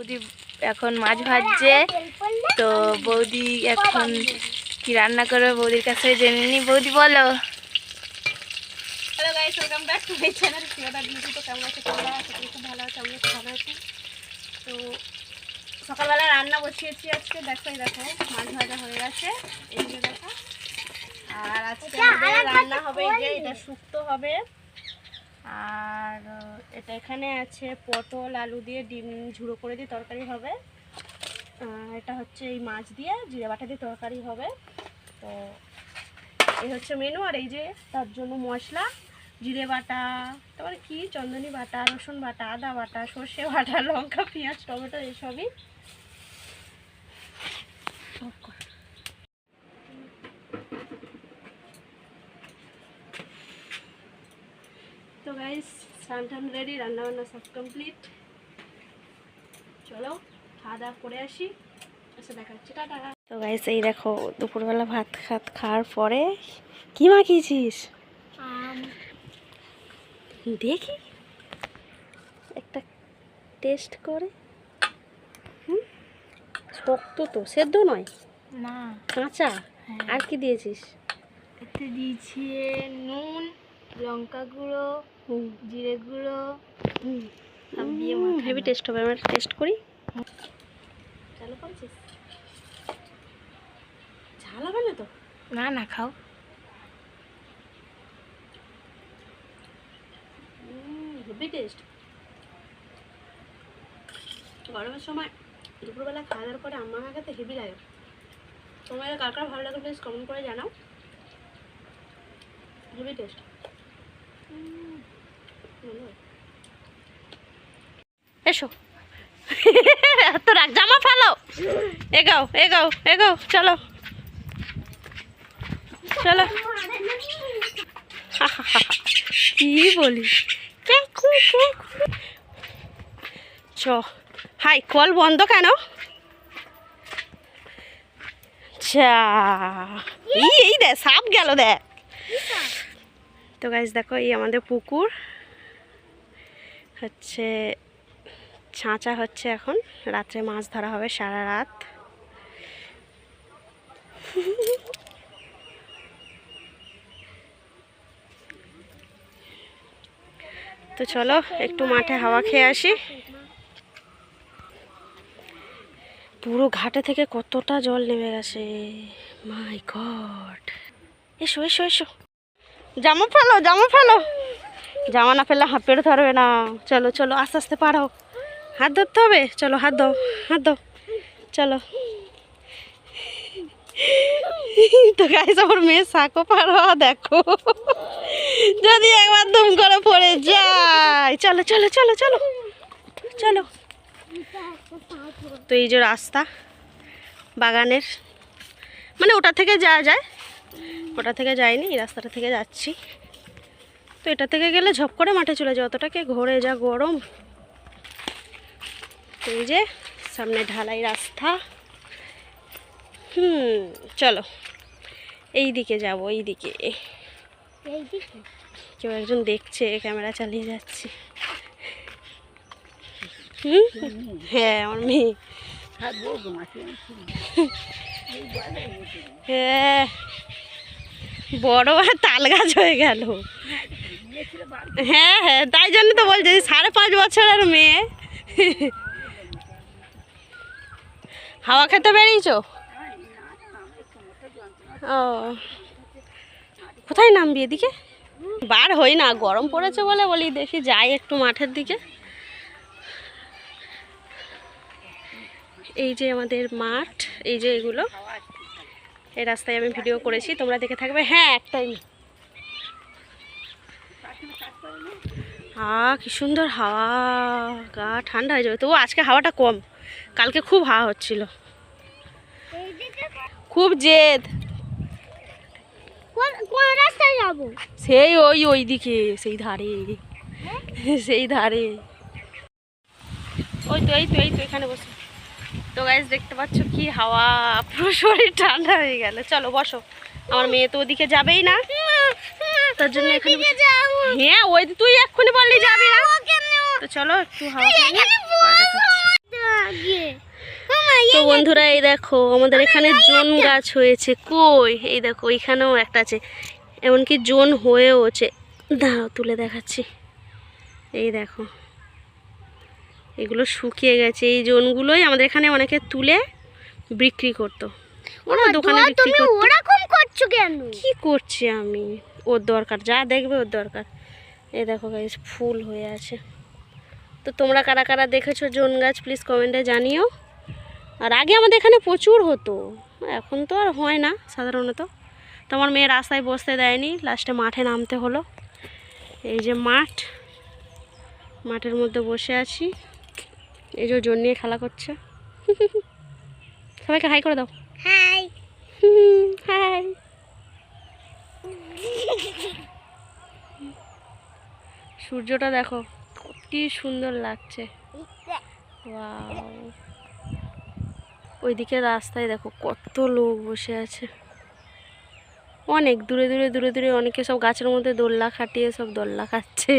বৌদি এখন মাছ ভাজছে। তো বৌদি এখন কি রান্না করবে বৌদির কাছে জেনে নি। বৌদি বলো। কেমন খুব ভালো তো সকালবেলা রান্না বসিয়েছি আজকে। দেখো দেখো, মাছ ভাজা হয়ে গেছে। এই দেখো। আর আজকে রান্না হবে যে, এটা শুক্তো হবে। আর এটা এখানে আছে পটল, আলু দিয়ে ডিম ঝুড়ো করে দিয়ে তরকারি হবে। এটা হচ্ছে এই মাছ দিয়ে জিরে বাটা দিয়ে তরকারি হবে। তো এই হচ্ছে মেনু আর এই যে তার জন্য মশলা, জিরে বাটা, তারপরে কি? চন্দনী বাটা, রসুন বাটা, আদা বাটা, সর্ষে বাটা, লঙ্কা, পেঁয়াজ, টমেটো, এসবই তো গাইস স্নান টান রেডি রান্নাবান্না সব কমপ্লিট চলো খাওয়া দাওয়া করে আসি। এসে দেখা হচ্ছে টাটা। তো গাইস এই দেখো দুপুরবেলা ভাত খাত খাওয়ার পরে কি মাখিয়েছিস? দেখি। একটা টেস্ট করে। হুম? শক্ত তো সেদ্ধ নয়। না। কাঁচা। হ্যাঁ। আর কি দিয়েছিস? এতে দিয়েছি নুন লঙ্কা গুঁড়ো জিরে গুঁড়ো। সব দিয়ে হেভি টেস্ট হবে আমরা টেস্ট করি। চালু করছিস? ঝাল হবে না তো? না না খাও। হেভি টেস্ট গরমের সময় দুপুরবেলা খাওয়া দাওয়ার পরে আমার কাছে হেভি লাগে। তোমাদের কার কার ভালো লাগে প্লিজ কমেন্ট করে জানাও। হেভি টেস্ট এসো। এত রাগ জামা ফেলো। এগাও এগাও এগাও, চলো। চলো। কি বলি চ। হাই, কল বন্ধ কেন? চা এই দে সাপ গেল দেখ। তো গাইজ দেখো এই আমাদের পুকুর। হচ্ছে ছাঁচা হচ্ছে এখন। রাত্রে মাছ ধরা হবে সারা রাত। তো চলো, একটু মাঠে হাওয়া খেয়ে আসি। পুরো ঘাটে থেকে কতটা জল নেমে গেছে। মাই গড এসো এসো এসো। জামা ফেলো জামা ফেলো। জামা না ফেললে হাত পেড়ে ধরবে না। চলো চলো, আস্তে আস্তে পারো হাত ধরতে হবে? চলো, হাত দাও হাত দাও চলো। তো গাইস আমার মেয়ে সাঁকো পারো দেখো। যদি একবার দুম করে পড়ে যায়। চলো চলো চলো চলো। চলো। তো এই যে রাস্তা, বাগানের। মানে ওটা থেকে যাওয়া যায়। ওটা থেকে যায়নি এই রাস্তাটা থেকে যাচ্ছি। তো এটা থেকে গেলে ঝপ করে মাঠে চলে যায় অতটাকে ঘোরে যা গরম। এই যে সামনে ঢালাই রাস্তা। হুম চলো এই দিকে যাব এই দিকে কেউ একজন দেখছে ক্যামেরা চালিয়ে যাচ্ছে। হুম হ্যাঁ আমার মেয়ে। হ্যাঁ বড় আর তাল গাছ হয়ে গেল। হ্যাঁ হ্যাঁ তাই জন্য তো বলছি সাড়ে পাঁচ বছরের মেয়ে। হাওয়া খেতে বেরিয়েছ? ও। কোথায় নামবি এদিকে? বার হই না, গরম পড়েছে বলে বলি, দেখি যাই একটু মাঠের দিকে। এই যে আমাদের মাঠ, এই যে এগুলো। এই রাস্তায় আমি ভিডিও করেছি তোমরা দেখে থাকবে। হ্যাঁ একটাই। আ কি সুন্দর হাওয়া। গা ঠান্ডা হয়ে যাবে। তবু আজকে হাওয়াটা কম। কালকে খুব হাওয়া হচ্ছিল। খুব জেদ। রাস্তায় যাব? সেই ওই ওই দিকে সেই ধারে। সেই ধারে। ওই তো এই তো এই তো এখানে বসে। তো গাইজ দেখতে পাচ্ছ কি হাওয়া? পুরো শরীর ঠান্ডা হয়ে গেল। চলো বসো। আমার মেয়ে তো ওদিকে যাবেই না। তার জন্য এখানে হ্যাঁ ওই তুই এক্ষুনি বললি যাবি না। তো চলো একটু হাওয়া পরে বন্ধুরা এই দেখো আমাদের এখানে জন গাছ হয়েছে। কই? এই দেখো এখানেও একটা আছে। এমনকি জন হয়েওছে। দাঁড়াও তুলে দেখাচ্ছি। এই দেখো। এগুলো শুকিয়ে গেছে। এই জোনগুলোই আমাদের এখানে অনেকে তুলে বিক্রি করতো। ওরা দোকানে বিক্রি করতো। ওরকম করছ কেন? কি করছি আমি? ওর দরকার যা দেখবে ওর দরকার। এই দেখো গাইস ফুল হয়ে আছে। তো তোমরা কারা কারা দেখেছ জোন গাছ প্লিজ কমেন্টে জানিও। আর আগে আমাদের এখানে প্রচুর হতো। এখন তো আর হয় না সাধারণত। তো আমার মেয়ে রাস্তায় বসতে দেয়নি লাস্টে মাঠে নামতে হলো। এই যে মাঠ মাঠের মধ্যে বসে আছি। এই যে জন নিয়ে খেলা করছে। সবাইকে হাই করে দাও। হাই হাই সূর্যটা দেখো কি সুন্দর লাগছে। ওইদিকে রাস্তায় দেখো কত লোক বসে আছে। অনেক দূরে দূরে দূরে দূরে অনেকে সব গাছের মধ্যে দোল্লা খাটিয়ে সব দোল্লা খাচ্ছে।